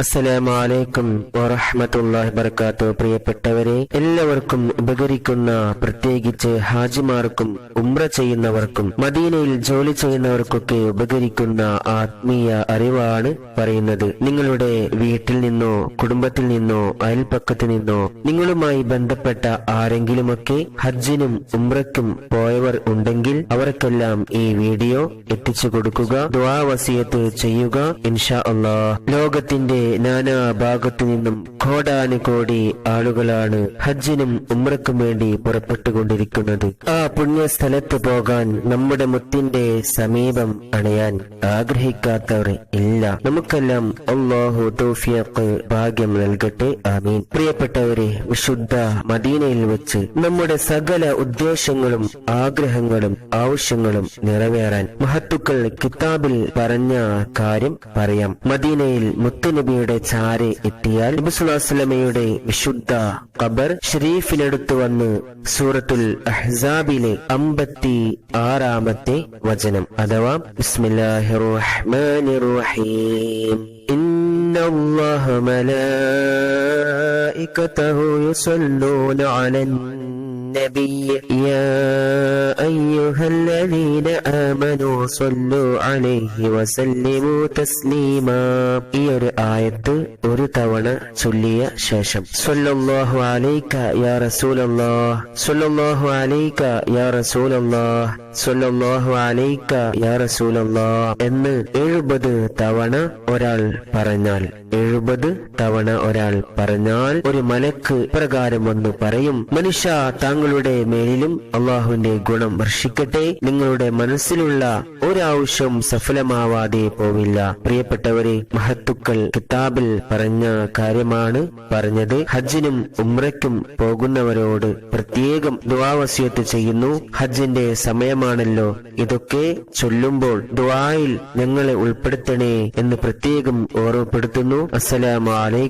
അസ്സലാമലൈക്കും വറഹമത്തല്ലാഹി വർക്കാത്തു പ്രിയപ്പെട്ടവരെ എല്ലാവർക്കും ഉപകരിക്കുന്ന പ്രത്യേകിച്ച് ഹാജിമാർക്കും ഉംറ ചെയ്യുന്നവർക്കും മദീനയിൽ ജോലി ചെയ്യുന്നവർക്കൊക്കെ ഉപകരിക്കുന്ന ആത്മീയ അറിവാണ് പറയുന്നത്. നിങ്ങളുടെ വീട്ടിൽ നിന്നോ കുടുംബത്തിൽ നിന്നോ അയൽപ്പക്കത്തു നിന്നോ നിങ്ങളുമായി ബന്ധപ്പെട്ട ആരെങ്കിലുമൊക്കെ ഹജ്ജിനും ഉംറയ്ക്കും പോയവർ ഉണ്ടെങ്കിൽ അവർക്കെല്ലാം ഈ വീഡിയോ എത്തിച്ചു കൊടുക്കുക ദ്വാവസിയത്ത് ചെയ്യുക ഇൻഷാ അള്ളാഹ്. ലോകത്തിന്റെ നാനാ ഭാഗത്തു നിന്നും കോടാനുകോടി ആളുകളാണ് ഹജ്ജിനും ഉമ്രക്കും വേണ്ടി പുറപ്പെട്ടുകൊണ്ടിരിക്കുന്നത്. ആ പുണ്യ സ്ഥലത്ത് പോകാൻ നമ്മുടെ മുത്തിന്റെ സമീപം അണയാൻ ആഗ്രഹിക്കാത്തവർ ഇല്ല. നമുക്കെല്ലാം അള്ളാഹു തൗഫിയക്ക് ഭാഗ്യം നൽകട്ടെ ആമീൻ. പ്രിയപ്പെട്ടവരെ വിശുദ്ധ മദീനയിൽ വെച്ച് നമ്മുടെ സകല ഉദ്ദേശങ്ങളും ആഗ്രഹങ്ങളും ആവശ്യങ്ങളും നിറവേറാൻ മഹത്തുക്കൾ കിതാബിൽ പറഞ്ഞ കാര്യം പറയാം. മദീനയിൽ മുത്തുനബിയുടെ ചാരെ എത്തിയാൽ നബിസുലാസ്ലമയുടെ വിശുദ്ധ ഖബർ ഷരീഫിനടുത്ത് വന്ന് സൂറത്തുൽ അഹ്സാബിലെ അമ്പത്തി ആറാമത്തെ വചനം അഥവാ ബിസ്മില്ലാഹിർ റഹ്മാനിർ റഹീം إن الله ملائكته يصلون على النبي يا أيها الذين آمنوا صلوا عليه وسلموا تسليما ഈ ഒരു ആയത്ത് ഒരു തവണ ചൊല്ലിയ ശേഷം സ്വല്ലല്ലാഹു അലൈക യാ റസൂലല്ലാഹ് സ്വല്ലല്ലാഹു അലൈക യാ റസൂലല്ലാഹ് സ്വല്ലല്ലാഹു അലൈക യാ റസൂലല്ലാഹ് എന്ന് എഴുപത് തവണ ഒരാൾ പറഞ്ഞാൽ എഴുപത് തവണ ഒരാൾ പറഞ്ഞാൽ ഒരു മലക്ക് പ്രകാരം വന്ന് പറയും മനുഷ്യ താങ്കളുടെ മേലിലും അള്ളാഹുവിന്റെ ഗുണം വർഷിക്കട്ടെ. നിങ്ങളുടെ മനസ്സിലുള്ള ഒരാവശ്യം സഫലമാവാതെ പോവില്ല. പ്രിയപ്പെട്ടവരെ മഹത്തുക്കൾ കിതാബിൽ പറഞ്ഞ കാര്യമാണ് പറഞ്ഞത്. ഹജ്ജിനും ഉമ്രയ്ക്കും പോകുന്നവരോട് പ്രത്യേകം ദുവാവസ്യത്ത് ചെയ്യുന്നു. ഹജ്ജിന്റെ സമയമാണല്ലോ ഇതൊക്കെ ചൊല്ലുമ്പോൾ ദുവായിൽ ഞങ്ങളെ ഉൾപ്പെടുത്തണേ എന്ന് പ്രത്യേകം ഓർമ്മപ്പെടുത്തുന്നു. അസ്സലാമു അലൈക്കും.